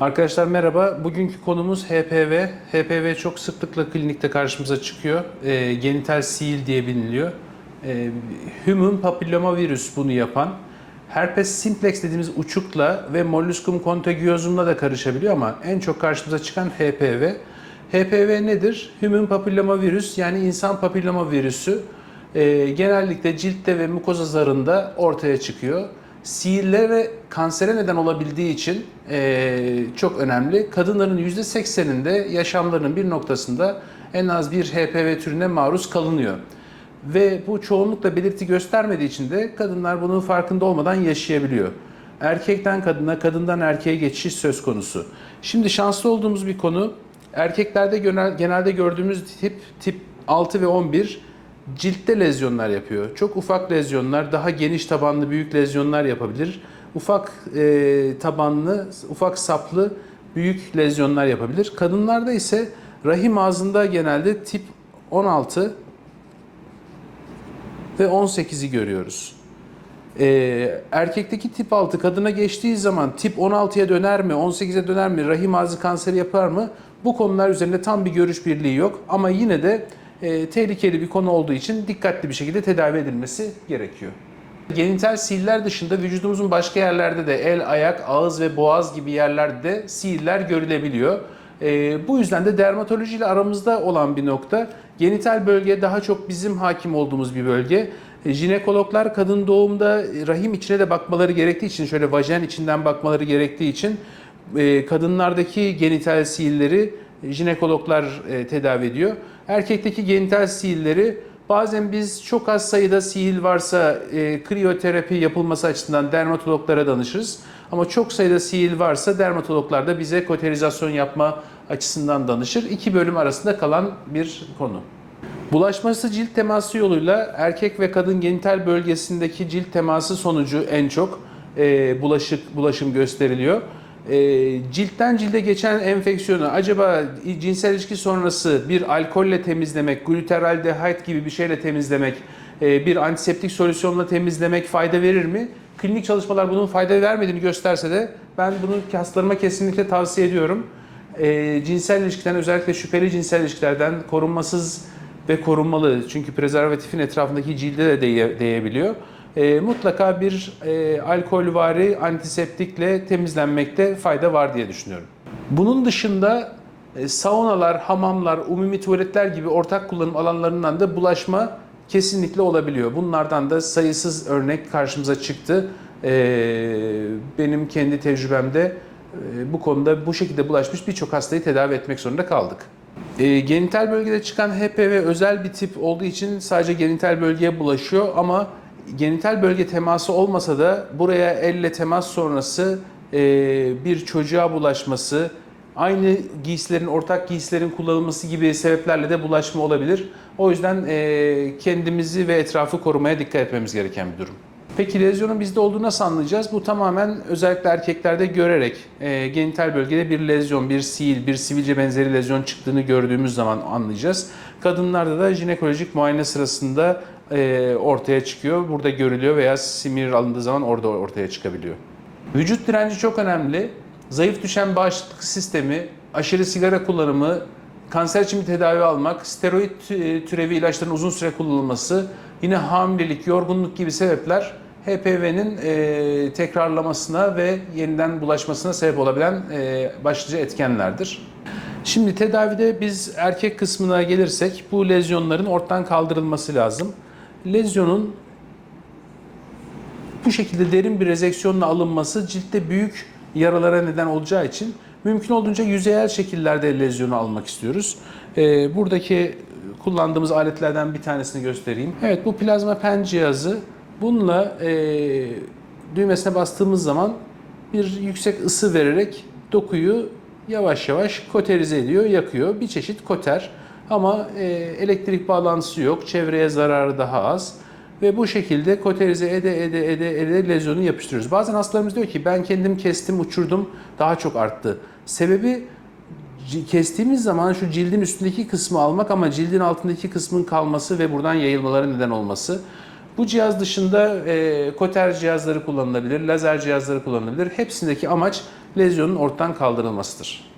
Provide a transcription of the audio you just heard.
Arkadaşlar merhaba. Bugünkü konumuz HPV. HPV çok sıklıkla klinikte karşımıza çıkıyor. E, genital seal diye biliniliyor. E, Human papillomavirüs bunu yapan. Herpes simplex dediğimiz uçukla ve molluscum contagiosum'la da karışabiliyor ama en çok karşımıza çıkan HPV. HPV nedir? Human papillomavirüs yani insan papilloma virüsü. E, genellikle ciltte ve mukoza zarında ortaya çıkıyor. Sihirlere kansere neden olabildiği için eee, çok önemli. Kadınların %80'inde yaşamlarının bir noktasında en az bir HPV türüne maruz kalınıyor. Ve bu çoğunlukla belirti göstermediği için de kadınlar bunun farkında olmadan yaşayabiliyor. Erkekten kadına, kadından erkeğe geçiş söz konusu. Şimdi şanslı olduğumuz bir konu, erkeklerde genel- genelde gördüğümüz tip, tip 6 ve 11 ciltte lezyonlar yapıyor. Çok ufak lezyonlar, daha geniş tabanlı büyük lezyonlar yapabilir. Ufak e, tabanlı, ufak saplı büyük lezyonlar yapabilir. Kadınlarda ise rahim ağzında genelde tip 16 ve 18'i görüyoruz. Ee, erkekteki tip 6 kadına geçtiği zaman tip 16'ya döner mi, 18'e döner mi, rahim ağzı kanseri yapar mı? Bu konular üzerinde tam bir görüş birliği yok. Ama yine de e, tehlikeli bir konu olduğu için dikkatli bir şekilde tedavi edilmesi gerekiyor. Genital sihirler dışında vücudumuzun başka yerlerde de el, ayak, ağız ve boğaz gibi yerlerde de sihirler görülebiliyor. Ee, bu yüzden de dermatoloji ile aramızda olan bir nokta. Genital bölge daha çok bizim hakim olduğumuz bir bölge. E, Jinekologlar kadın doğumda e, rahim içine de bakmaları gerektiği için, şöyle vajen içinden bakmaları gerektiği için e, kadınlardaki genital sihirleri jinekologlar e, tedavi ediyor. Erkekteki genital sihirleri bazen biz çok az sayıda sihir varsa e, kriyoterapi yapılması açısından dermatologlara danışırız. Ama çok sayıda sihir varsa dermatologlar da bize koterizasyon yapma açısından danışır. İki bölüm arasında kalan bir konu. Bulaşması cilt teması yoluyla erkek ve kadın genital bölgesindeki cilt teması sonucu en çok e, bulaşık bulaşım gösteriliyor. E, ciltten cilde geçen enfeksiyonu acaba cinsel ilişki sonrası bir alkolle temizlemek, gluteraldehid gibi bir şeyle temizlemek, e, bir antiseptik solüsyonla temizlemek fayda verir mi? Klinik çalışmalar bunun fayda vermediğini gösterse de ben bunu hastalarıma kesinlikle tavsiye ediyorum. E, cinsel ilişkiden özellikle şüpheli cinsel ilişkilerden korunmasız ve korunmalı. Çünkü prezervatifin etrafındaki cilde de değe- değebiliyor. E, mutlaka bir e, alkolvari antiseptikle temizlenmekte fayda var diye düşünüyorum. Bunun dışında e, saunalar, hamamlar, umumi tuvaletler gibi ortak kullanım alanlarından da bulaşma kesinlikle olabiliyor. Bunlardan da sayısız örnek karşımıza çıktı. E, benim kendi tecrübemde e, bu konuda bu şekilde bulaşmış birçok hastayı tedavi etmek zorunda kaldık. E, genital bölgede çıkan HPV özel bir tip olduğu için sadece genital bölgeye bulaşıyor ama genital bölge teması olmasa da buraya elle temas sonrası e, bir çocuğa bulaşması, aynı giysilerin, ortak giysilerin kullanılması gibi sebeplerle de bulaşma olabilir. O yüzden e, kendimizi ve etrafı korumaya dikkat etmemiz gereken bir durum. Peki lezyonun bizde olduğunu nasıl anlayacağız? Bu tamamen özellikle erkeklerde görerek e, genital bölgede bir lezyon, bir sil, bir sivilce benzeri lezyon çıktığını gördüğümüz zaman anlayacağız. Kadınlarda da jinekolojik muayene sırasında e, ortaya çıkıyor. Burada görülüyor veya simir alındığı zaman orada ortaya çıkabiliyor. Vücut direnci çok önemli. Zayıf düşen bağışıklık sistemi, aşırı sigara kullanımı, kanser için bir tedavi almak, steroid e, türevi ilaçların uzun süre kullanılması, yine hamilelik, yorgunluk gibi sebepler HPV'nin e, tekrarlamasına ve yeniden bulaşmasına sebep olabilen başlıca etkenlerdir. Şimdi tedavide biz erkek kısmına gelirsek bu lezyonların ortadan kaldırılması lazım. Lezyonun bu şekilde derin bir rezeksiyonla alınması ciltte büyük yaralara neden olacağı için mümkün olduğunca yüzeyel şekillerde lezyonu almak istiyoruz. Ee, buradaki kullandığımız aletlerden bir tanesini göstereyim. Evet bu plazma pen cihazı. Bununla e, düğmesine bastığımız zaman bir yüksek ısı vererek dokuyu yavaş yavaş koterize ediyor, yakıyor. Bir çeşit koter ama e, elektrik bağlantısı yok, çevreye zararı daha az. Ve bu şekilde koterize ede ede ede ede lezyonu yapıştırıyoruz. Bazen hastalarımız diyor ki ben kendim kestim, uçurdum, daha çok arttı. Sebebi kestiğimiz zaman şu cildin üstündeki kısmı almak ama cildin altındaki kısmın kalması ve buradan yayılmaları neden olması. Bu cihaz dışında e, koter cihazları kullanılabilir, lazer cihazları kullanılabilir. Hepsindeki amaç lezyonun ortadan kaldırılmasıdır.